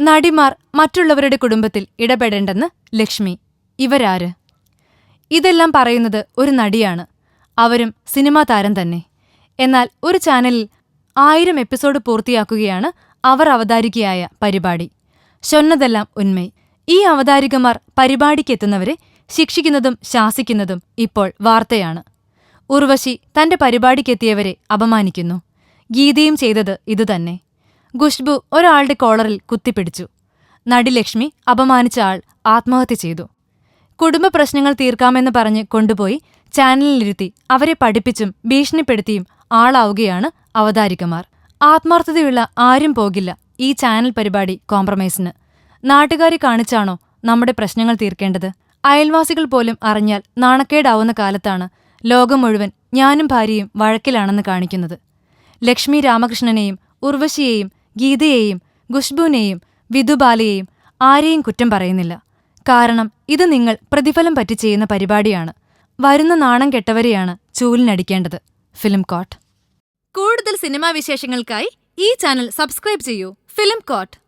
നടിമാർ മറ്റുള്ളവരുടെ കുടുംബത്തിൽ ഇടപെടേണ്ടെന്ന് ലക്ഷ്മി. ഇവരാര്? ഇതെല്ലാം പറയുന്നത് ഒരു നടിയാണ്. അവരും സിനിമാ താരം തന്നെ. എന്നാൽ ഒരു ചാനലിൽ ആയിരം എപ്പിസോഡ് പൂർത്തിയാക്കുകയാണ് അവർ അവതാരികയായ പരിപാടി. ചൊന്നതെല്ലാം ഉന്മൈ ഈ അവതാരികമാർ പരിപാടിക്കെത്തുന്നവരെ ശിക്ഷിക്കുന്നതും ശാസിക്കുന്നതും ഇപ്പോൾ വാർത്തയാണ്. ഉർവശി തന്റെ പരിപാടിക്കെത്തിയവരെ അപമാനിക്കുന്നു. ഗീതയും ചെയ്തത് ഇതുതന്നെ. ഖുഷ്ബു ഒരാളുടെ കോളറിൽ കുത്തിപ്പിടിച്ചു. നടി ലക്ഷ്മി അപമാനിച്ച ആൾ ആത്മഹത്യ ചെയ്തു. കുടുംബ പ്രശ്നങ്ങൾ തീർക്കാമെന്ന് പറഞ്ഞ് കൊണ്ടുപോയി ചാനലിലിരുത്തി അവരെ പഠിപ്പിച്ചും ഭീഷണിപ്പെടുത്തിയും ആളാവുകയാണ് അവതാരികമാർ. ആത്മാർത്ഥതയുള്ള ആരും പോകില്ല ഈ ചാനൽ പരിപാടി കോംപ്രമൈസിന്. നാട്ടുകാരെ കാണിച്ചാണോ നമ്മുടെ പ്രശ്നങ്ങൾ തീർക്കേണ്ടത്? അയൽവാസികൾ പോലും അറിഞ്ഞാൽ നാണക്കേടാവുന്ന കാലത്താണ് ലോകം മുഴുവൻ ഞാനും ഭാര്യയും വഴക്കിലാണെന്ന് കാണിക്കുന്നത്. ലക്ഷ്മി രാമകൃഷ്ണനെയും ഉർവശിയെയും ഗീതയെയും ഖുഷ്ബുവിനെയും വിധുബാലയെയും ആരെയും കുറ്റം പറയുന്നില്ല. കാരണം ഇത് നിങ്ങൾ പ്രതിഫലം പറ്റി ചെയ്യുന്ന പരിപാടിയാണ്. വരുന്ന നാണം കെട്ടവരെയാണ് ചൂലിനടിക്കേണ്ടത് ഫിലിം കോട്ട്. കൂടുതൽ സിനിമാ വിശേഷങ്ങൾക്കായി ഈ ചാനൽ സബ്സ്ക്രൈബ് ചെയ്യൂ. Film court.